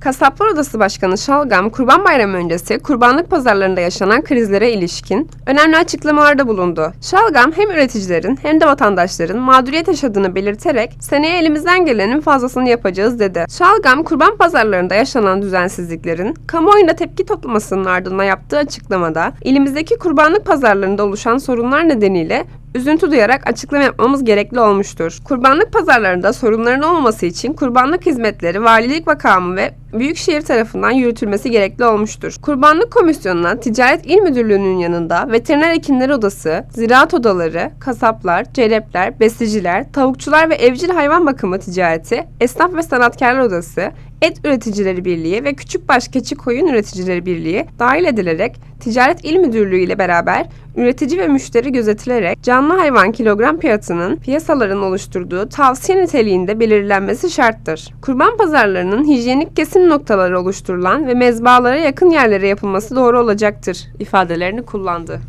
Kasaplar Odası Başkanı Şalgam, Kurban Bayramı öncesi kurbanlık pazarlarında yaşanan krizlere ilişkin önemli açıklamalarda bulundu. Şalgam hem üreticilerin hem de vatandaşların mağduriyet yaşadığını belirterek seneye elimizden gelenin fazlasını yapacağız dedi. Şalgam, kurban pazarlarında yaşanan düzensizliklerin kamuoyunda tepki toplamasının ardından yaptığı açıklamada ilimizdeki kurbanlık pazarlarında oluşan sorunlar nedeniyle üzüntü duyarak açıklama yapmamız gerekli olmuştur. Kurbanlık pazarlarında sorunların olmaması için kurbanlık hizmetleri valilik makamı ve Büyükşehir tarafından yürütülmesi gerekli olmuştur. Kurbanlık Komisyonu'na Ticaret İl Müdürlüğü'nün yanında Veteriner Hekimler Odası, Ziraat Odaları, kasaplar, celepler, besiciler, tavukçular ve evcil hayvan bakımı ticareti, Esnaf ve Sanatkarlar Odası, Et Üreticileri Birliği ve Küçükbaş Keçi Koyun Üreticileri Birliği dahil edilerek Ticaret İl Müdürlüğü ile beraber üretici ve müşteri gözetilerek canlı hayvan kilogram fiyatının piyasaların oluşturduğu tavsiye niteliğinde belirlenmesi şarttır. Kurban pazarlarının hijyenik kesim noktaları oluşturulan ve mezbalara yakın yerlere yapılması doğru olacaktır ifadelerini kullandı.